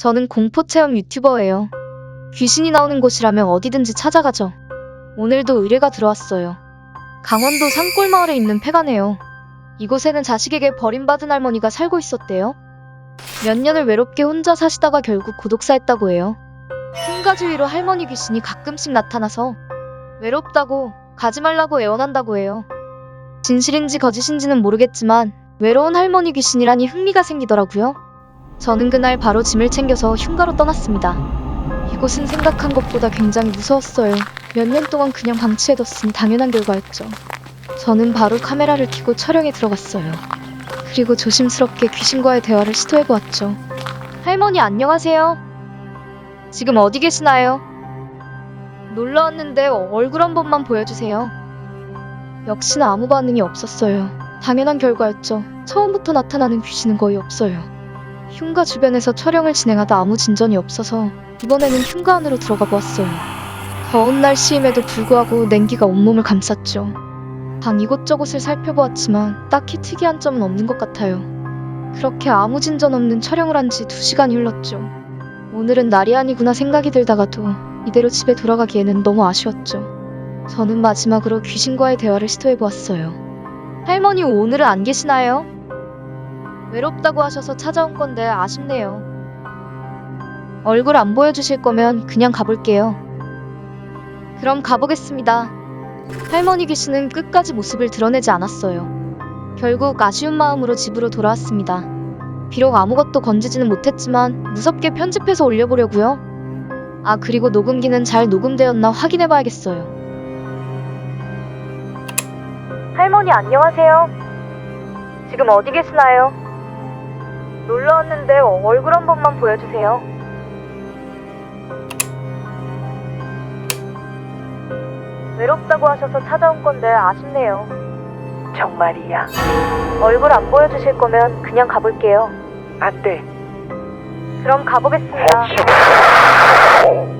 저는 공포체험 유튜버예요. 귀신이 나오는 곳이라면 어디든지 찾아가죠. 오늘도 의뢰가 들어왔어요. 강원도 산골마을에 있는 폐가네요. 이곳에는 자식에게 버림받은 할머니가 살고 있었대요. 몇 년을 외롭게 혼자 사시다가 결국 고독사했다고 해요. 흉가주위로 할머니 귀신이 가끔씩 나타나서 외롭다고 가지 말라고 애원한다고 해요. 진실인지 거짓인지는 모르겠지만 외로운 할머니 귀신이라니 흥미가 생기더라고요. 저는 그날 바로 짐을 챙겨서 흉가로 떠났습니다. 이곳은 생각한 것보다 굉장히 무서웠어요. 몇 년 동안 그냥 방치해뒀으니 당연한 결과였죠. 저는 바로 카메라를 켜고 촬영에 들어갔어요. 그리고 조심스럽게 귀신과의 대화를 시도해보았죠. 할머니 안녕하세요. 지금 어디 계시나요? 놀러 왔는데 얼굴 한 번만 보여주세요. 역시나 아무 반응이 없었어요. 당연한 결과였죠. 처음부터 나타나는 귀신은 거의 없어요. 흉가 주변에서 촬영을 진행하다 아무 진전이 없어서 이번에는 흉가 안으로 들어가 보았어요. 더운 날씨임에도 불구하고 냉기가 온몸을 감쌌죠. 방 이곳저곳을 살펴보았지만 딱히 특이한 점은 없는 것 같아요. 그렇게 아무 진전 없는 촬영을 한 지 2시간이 흘렀죠. 오늘은 날이 아니구나 생각이 들다가도 이대로 집에 돌아가기에는 너무 아쉬웠죠. 저는 마지막으로 귀신과의 대화를 시도해 보았어요. 할머니 오늘은 안 계시나요? 외롭다고 하셔서 찾아온 건데 아쉽네요. 얼굴 안 보여주실 거면 그냥 가볼게요. 그럼 가보겠습니다. 할머니 귀신은 끝까지 모습을 드러내지 않았어요. 결국 아쉬운 마음으로 집으로 돌아왔습니다. 비록 아무것도 건지지는 못했지만 무섭게 편집해서 올려보려고요. 아 그리고 녹음기는 잘 녹음되었나 확인해봐야겠어요. 할머니 안녕하세요. 지금 어디 계시나요? 놀러 왔는데 얼굴 한 번만 보여주세요. 외롭다고 하셔서 찾아온 건데 아쉽네요. 정말이야. 얼굴 안 보여주실 거면 그냥 가볼게요. 안 돼. 그럼 가보겠습니다. 혹시